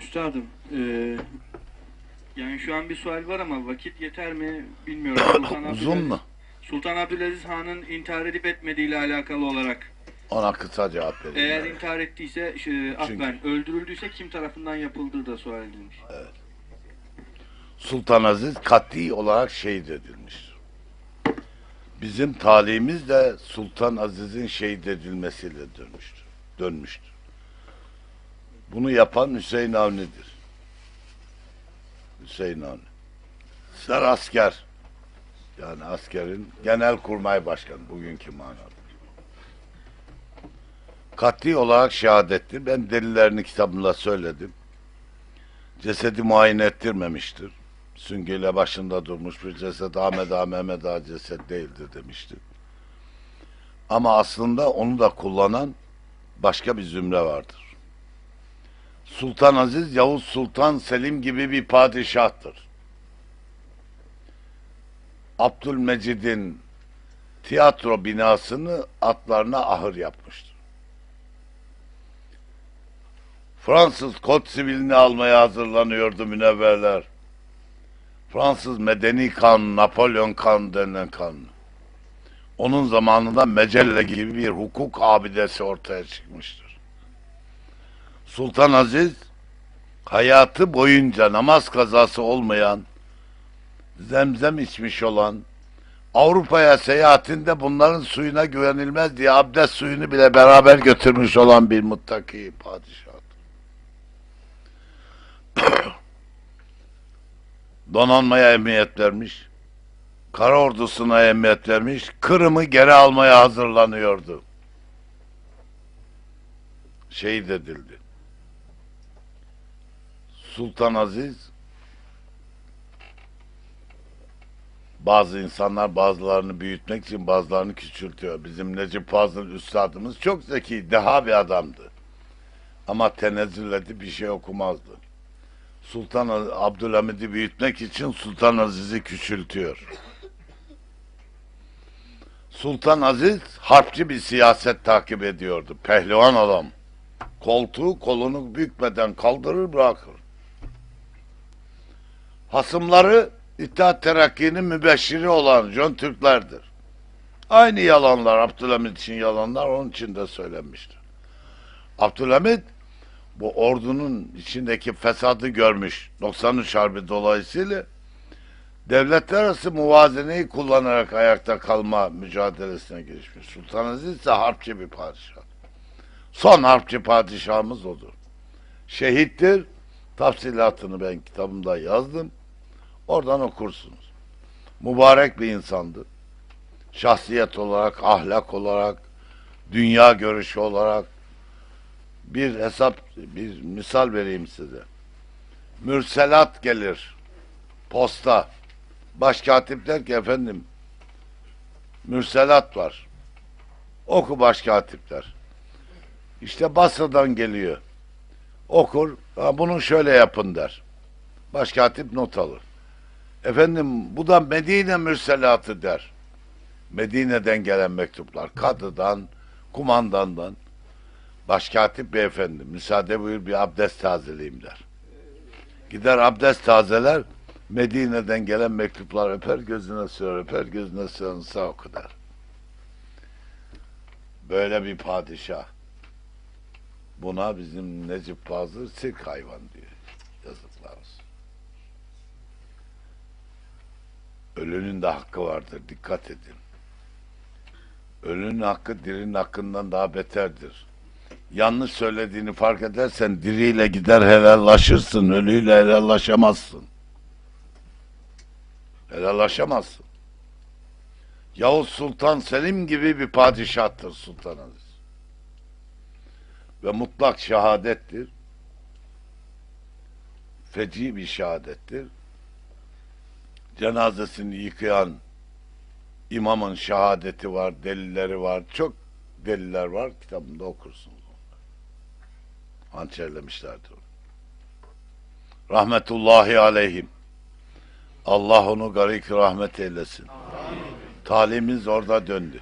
Üstadım, eee, yani şu an bir sual var ama vakit yeter mi bilmiyorum. Sultan Uzun Abdülaziz- mu? Sultan Abdülaziz Han'ın intihar edip etmediğiyle alakalı olarak. Ona kısa cevap vereyim. Eğer ben. intihar ettiyse, şey, akben öldürüldüyse kim tarafından yapıldığı da sual edilmiş. Sultan Aziz kat'i olarak şehit edilmiştir. Bizim talihimiz de Sultan Aziz'in şehit edilmesiyle dönmüştür. Dönmüştür. Bunu yapan Hüseyin Avni'dir. Hüseyin Avni. Ser asker. Yani askerin genel kurmay başkanı bugünkü manada. Kat'i olarak şehadettir. Ben delillerini kitabımda söyledim. Cesedi muayene ettirmemiştir. Süngüyle başında durmuş bir ceset Ahmet Ağa Mehmet Ağa ceset değildir demişti. Ama aslında onu da kullanan başka bir zümre vardır. Sultan Aziz Yavuz Sultan Selim gibi bir padişahtır. Abdülmecid'in tiyatro binasını atlarına ahır yapmıştır. Fransız kod sivilini almaya hazırlanıyordu münevverler. Fransız medeni kan, Napolyon kan denilen kan. Onun zamanında Mecelle gibi bir hukuk abidesi ortaya çıkmıştır. Sultan Aziz hayatı boyunca namaz kazası olmayan, zemzem içmiş olan, Avrupa'ya seyahatinde bunların suyuna güvenilmez diye abdest suyunu bile beraber götürmüş olan bir muttaki padişah. donanmaya emniyet vermiş. Kara ordusuna emniyet vermiş. Kırım'ı geri almaya hazırlanıyordu. Şehit edildi. Sultan Aziz bazı insanlar bazılarını büyütmek için bazılarını küçültüyor. Bizim Necip Fazıl Üstadımız çok zeki, deha bir adamdı. Ama tenezzülledi bir şey okumazdı. Sultan Abdülhamid'i büyütmek için Sultan Aziz'i küçültüyor. Sultan Aziz harpçı bir siyaset takip ediyordu. Pehlivan adam. Koltuğu kolunu bükmeden kaldırır bırakır. Hasımları İttihat Terakki'nin mübeşşiri olan Jön Türklerdir. Aynı yalanlar Abdülhamid için yalanlar onun için de söylenmiştir. Abdülhamid bu ordunun içindeki fesadı görmüş 93 Harbi dolayısıyla devletler arası muvazeneyi kullanarak ayakta kalma mücadelesine girişmiş. Sultan Aziz ise harpçı bir padişah. Son harpçı padişahımız odur. Şehittir. Tafsilatını ben kitabımda yazdım. Oradan okursunuz. Mübarek bir insandı. Şahsiyet olarak, ahlak olarak, dünya görüşü olarak, bir hesap, bir misal vereyim size. Mürselat gelir. Posta. Başkatip der ki efendim mürselat var. Oku başkatip der. İşte Basra'dan geliyor. Okur. Bunu şöyle yapın der. Başkatip not alır. Efendim bu da Medine mürselatı der. Medine'den gelen mektuplar. Kadıdan, kumandandan. Başkatip beyefendi müsaade buyur bir abdest tazeleyeyim der. Gider abdest tazeler Medine'den gelen mektuplar öper gözüne sürer öper gözüne sürer sağ oku der. Böyle bir padişah. Buna bizim Necip Fazıl sirk hayvan diyor. Ölünün de hakkı vardır. Dikkat edin. Ölünün hakkı dirinin hakkından daha beterdir yanlış söylediğini fark edersen diriyle gider helallaşırsın, ölüyle helallaşamazsın. Helallaşamazsın. Yavuz Sultan Selim gibi bir padişahtır Sultan Aziz. Ve mutlak şehadettir. Feci bir şehadettir. Cenazesini yıkayan imamın şehadeti var, delilleri var. Çok deliller var. Kitabımda okursunuz hançerlemişlerdi onu. Rahmetullahi aleyhim. Allah onu garik rahmet eylesin. Talimiz orada döndü.